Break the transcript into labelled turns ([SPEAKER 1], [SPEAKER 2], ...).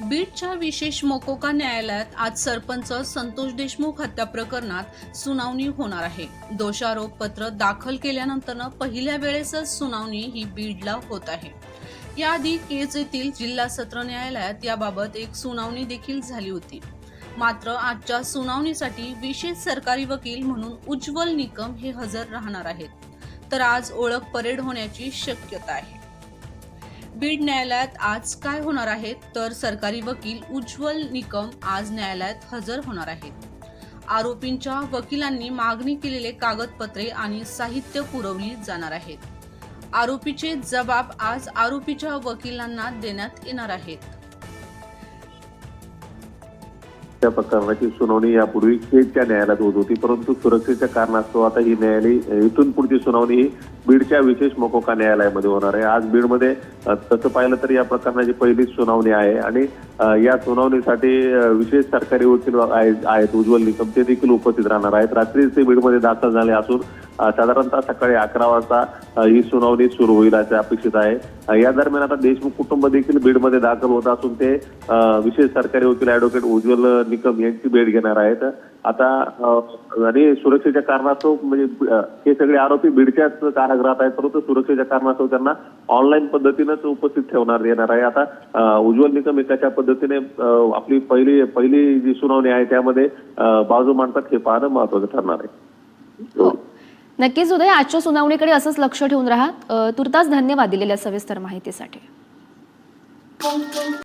[SPEAKER 1] बीडच्या विशेष मोकोका न्यायालयात आज सरपंच संतोष देशमुख हत्या प्रकरणात सुनावणी होणार आहे. दोषारोप पत्र दाखल केल्यानंतर पहिल्या वेळेसच सुनावणी ही बीडला होत आहे. याआधी केज येथील जिल्हा सत्र न्यायालयात याबाबत एक सुनावणी देखील झाली होती. मात्र आजच्या सुनावणीसाठी विशेष सरकारी वकील म्हणून उज्ज्वल निकम हे हजर राहणार आहेत. तर आज ओळख परेड होण्याची शक्यता आहे. बीड न्यायालयात आज काय होणार आहेत तर सरकारी वकील उज्ज्वल निकम आज न्यायालयात हजर होणार आहेत. आरोपींच्या वकिलांनी मागणी केलेले कागदपत्रे आणि साहित्य पुरवली जाणार आहेत. आरोपीचे जबाब आज आरोपीच्या वकिलांना देण्यात येणार आहेत.
[SPEAKER 2] त्या प्रकरणाची सुनावणी यापूर्वी खेडच्या न्यायालयात होत होती परंतु सुरक्षेच्या कारणास्तव आता ही न्यायालय इथून पुढची सुनावणी ही बीडच्या विशेष मोकोका न्यायालयामध्ये होणार आहे. आज बीडमध्ये तसं पाहिलं तर या प्रकरणाची पहिलीच सुनावणी आहे आणि या सुनावणीसाठी विशेष सरकारी वकील आहेत उज्ज्वल निकम. ते देखील उपस्थित राहणार आहेत. रात्रीच ते बीडमध्ये दाखल झाले असून साधारणतः सकाळी अकरा वाजता ही सुनावणी सुरू होईल असे अपेक्षित आहे. या दरम्यान आता देशमुख कुटुंब देखील बीडमध्ये दाखल होत असून ते विशेष सरकारी वकील ऍडव्होकेट उज्ज्वल निकम यांची भेट घेणार आहेत. आता आणि सुरक्षेच्या कारणास्तव म्हणजे हे सगळे आरोपी बीडच्याच कारागृहात आहेत परंतु सुरक्षेच्या कारणास्तव त्यांना ऑनलाईन पद्धतीनंच उपस्थित ठेवणार येणार आहे. आता उज्ज्वल निकम एकाच्या पद्धतीने आपली पहिली पहिली जी सुनावणी आहे त्यामध्ये बाजू मांडतात हे पाहणं महत्वाचं ठरणार आहे.
[SPEAKER 3] हो. नक्कीच उदय आजच्या सुनावणीकडे असंच लक्ष ठेवून राहा. तुर्तास धन्यवाद दिलेल्या सविस्तर माहितीसाठी.